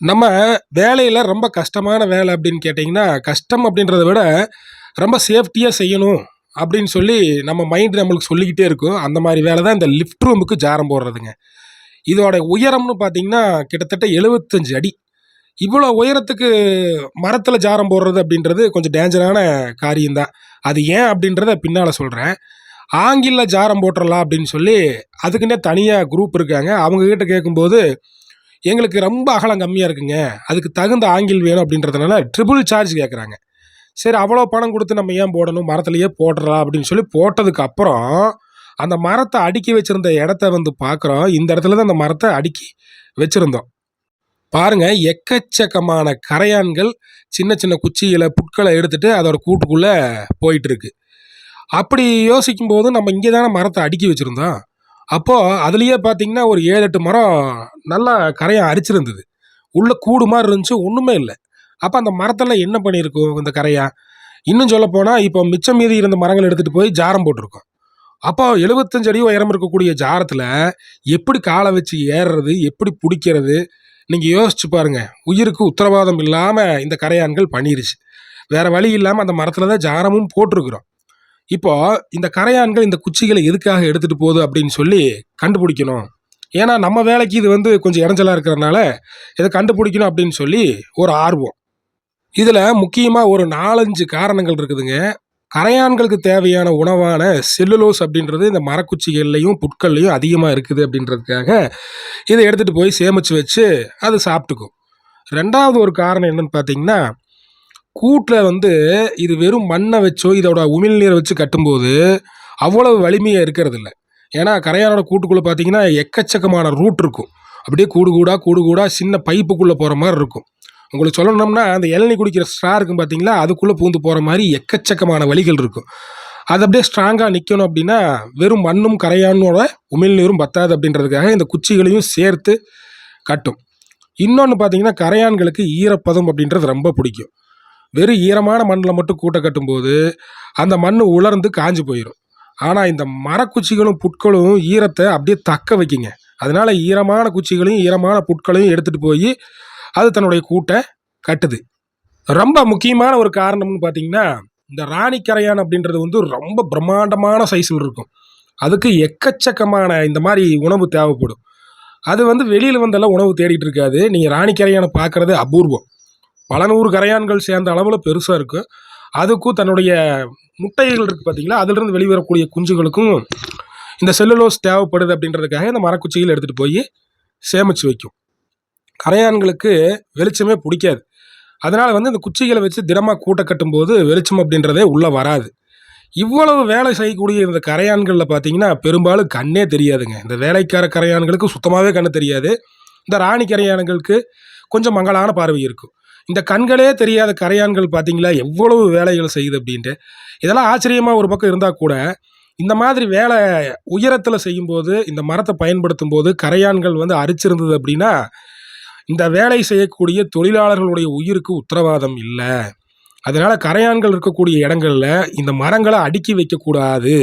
நம்ம வேலையில் ரொம்ப கஷ்டமான வேலை அப்படின்னு கேட்டிங்கன்னா கஷ்டம் அப்படின்றத விட ரொம்ப சேஃப்டியாக செய்யணும் அப்படின்னு சொல்லி நம்ம மைண்ட் நம்மளுக்கு சொல்லிக்கிட்டே இருக்கும். அந்த மாதிரி வேலை தான் இந்த லிஃப்ட் ரூமுக்கு ஜாரம் போடுறதுங்க. இதோட உயரம்னு பார்த்திங்கன்னா கிட்டத்தட்ட எழுபத்தஞ்சு அடி. இவ்வளோ உயரத்துக்கு மரத்தில் ஜாரம் போடுறது அப்படின்றது கொஞ்சம் டேஞ்சரான காரியம்தான் அது ஏன் அப்படின்றத பின்னால் சொல்கிறேன் ஆங்கில ஜாரம் போட்டுடலாம் அப்படின்னு சொல்லி அதுக்குன்னே தனியாக குரூப் இருக்காங்க. அவங்கக்கிட்ட கேட்கும்போது எங்களுக்கு ரொம்ப அகலம் கம்மியாக இருக்குங்க. அதுக்கு தகுந்த ஆங்கில் வேணும் அப்படின்றதுனால ட்ரிபிள் சார்ஜ் கேட்குறாங்க சரி அவ்வளோ பணம் கொடுத்து நம்ம ஏன் போடணும்? மரத்துலையே போடுறா அப்படின்னு சொல்லி போட்டதுக்கு அப்புறம் அந்த மரத்தை அடுக்கி வச்சுருந்த இடத்த வந்து பார்க்குறோம் இந்த இடத்துல தான் அந்த மரத்தை அடுக்கி வச்சுருந்தோம். பாருங்க எக்கச்சக்கமான கரையான்கள் சின்ன சின்ன குச்சிகளை புட்களை எடுத்துகிட்டு அதோட கூட்டுக்குள்ளே போயிட்டுருக்கு அப்படி யோசிக்கும்போது நம்ம இங்கே தானே மரத்தை அடுக்கி வச்சுருந்தோம். அப்போது அதுலேயே பார்த்தீங்கன்னா ஒரு ஏழு எட்டு மரம் நல்லா கரையான் அரிச்சிருந்தது. உள்ளே கூடு மாதிரி இருந்துச்சு ஒன்றுமே இல்லை. அப்போ அந்த மரத்தில் என்ன பண்ணியிருக்கும் இந்த கரையா? இன்னும் சொல்ல போனால் இப்போ மிச்சம் மீதி இருந்த மரங்கள் எடுத்துகிட்டு போய் ஜாரம் போட்டிருக்கோம். அப்போ எழுபத்தஞ்சு அடி உயரம் இருக்கக்கூடிய ஜாரத்தில் எப்படி காலை வச்சு ஏறுறது எப்படி பிடிக்கிறது நீங்கள் யோசிச்சு பாருங்கள் உயிருக்கு உத்தரவாதம் இல்லாமல் இந்த கரையான்கள் பண்ணிருச்சு. வேறு வழி இல்லாமல் அந்த மரத்தில் தான் ஜாரமும் போட்டிருக்கிறோம். இப்போ இந்த கரையான்கள் இந்த குச்சிகளை எதுக்காக எடுத்துகிட்டு போகுது அப்படின்னு சொல்லி கண்டுபிடிக்கணும். ஏன்னா நம்ம வேலைக்கு இது வந்து கொஞ்சம் இடைஞ்சலா இருக்கிறதுனால இதை கண்டுபிடிக்கணும் அப்படின்னு சொல்லி ஒரு ஆர்வம். இதில் முக்கியமாக ஒரு நாலஞ்சு காரணங்கள் இருக்குதுங்க. கரையான்களுக்கு தேவையான உணவான செல்லுலோஸ் அப்படின்றது இந்த மரக்குச்சிகள்லையும் புட்கள்லையும் அதிகமாக இருக்குது அப்படின்றதுக்காக இதை எடுத்துகிட்டு போய் சேமித்து வச்சு அது சாப்பிட்டுக்கும். ரெண்டாவது ஒரு காரணம் என்னன்னு பார்த்தீங்கன்னா கூட்டில் வந்து இது வெறும் மண்ணை வச்சோ இதோட உமிழ்நீரை வச்சு கட்டும்போது அவ்வளவு வலிமையாக இருக்கிறது இல்லை ஏன்னா கரையானோட கூட்டுக்குள்ளே பார்த்தீங்கன்னா எக்கச்சக்கமான ரூட் இருக்கும். அப்படியே கூடு கூடா கூடு கூடா சின்ன பைப்புக்குள்ளே போகிற மாதிரி இருக்கும். உங்களுக்கு சொல்லணும்னா அந்த இளநீ குடிக்கிற ஸ்ட்ரா இருக்கும் பார்த்தீங்களா அதுக்குள்ளே பூந்து போகிற மாதிரி எக்கச்சக்கமான வழிகள் இருக்கும். அது அப்படியே ஸ்ட்ராங்காக நிற்கணும் அப்படின்னா வெறும் மண்ணும் கரையானோட உமிழ்நீரும் பத்தாது அப்படின்றதுக்காக இந்த குச்சிகளையும் சேர்த்து கட்டும். இன்னொன்று பார்த்தீங்கன்னா கரையான்களுக்கு ஈரப்பதம் அப்படின்றது ரொம்ப பிடிக்கும். வெறும் ஈரமான மண்ணில் மட்டும் கூட்டை கட்டும்போது அந்த மண் உலர்ந்து காஞ்சு போயிடும் ஆனால் இந்த மரக்குச்சிகளும் புட்களும் ஈரத்தை அப்படியே தக்க வைக்குங்க. அதனால் ஈரமான குச்சிகளையும் ஈரமான புட்களையும் எடுத்துகிட்டு போய் அது தன்னுடைய கூட்டை கட்டுது. ரொம்ப முக்கியமான ஒரு காரணம்னு பார்த்தீங்கன்னா இந்த ராணிக்கரையான் அப்படின்றது வந்து ரொம்ப பிரம்மாண்டமான சைஸில் இருக்கும். அதுக்கு எக்கச்சக்கமான இந்த மாதிரி உணவு தேவைப்படும். அது வந்து வெளியில் வந்தெல்லாம் உணவு தேடிட்டு இருக்காது. நீங்கள் ராணிக்கரையானை பார்க்குறது அபூர்வம். பல நூறு கரையான்கள் சேர்ந்த அளவில் பெருசாக இருக்கும் அதுக்கும் தன்னுடைய முட்டைகள் இருக்குது பார்த்தீங்களா அதிலிருந்து வெளிவரக்கூடிய குஞ்சுகளுக்கும் இந்த செல்லுலோஸ் தேவைப்படுது அப்படின்றதுக்காக இந்த மரக்குச்சியில் எடுத்துகிட்டு போய் சேமித்து வைக்கும். கரையான்களுக்கு வெளிச்சமே பிடிக்காது. அதனால் வந்து இந்த குச்சிகளை வச்சு திடமாக கூட்ட கட்டும்போது வெளிச்சம் அப்படின்றதே உள்ளே வராது. இவ்வளவு வேலை செய்யக்கூடிய இந்த கரையான்களில் பார்த்தீங்கன்னா பெரும்பாலும் கண்ணே தெரியாதுங்க. இந்த வேலைக்கார கரையான்களுக்கு சுத்தமாகவே கண்ணு தெரியாது. இந்த ராணி கரையான்களுக்கு கொஞ்சம் மங்களான பார்வை இருக்கும். இந்த கண்களே தெரியாத கரையான்கள் பார்த்தீங்களா எவ்வளவு வேலைகள் செய்யுது அப்படின்ட்டு. இதெல்லாம் ஆச்சரியமாக ஒரு பக்கம் இருந்தால் கூட இந்த மாதிரி வேலை உயரத்தில் செய்யும்போது இந்த மரத்தை பயன்படுத்தும் போது கரையான்கள் வந்து அரிச்சிருந்தது அப்படின்னா இந்த வேலை செய்யக்கூடிய தொழிலாளர்களுடைய உயிருக்கு உத்தரவாதம் இல்லை. அதனால் கரையான்கள் இருக்கக்கூடிய இடங்களில் இந்த மரங்களை அடுக்கி வைக்கக்கூடாது.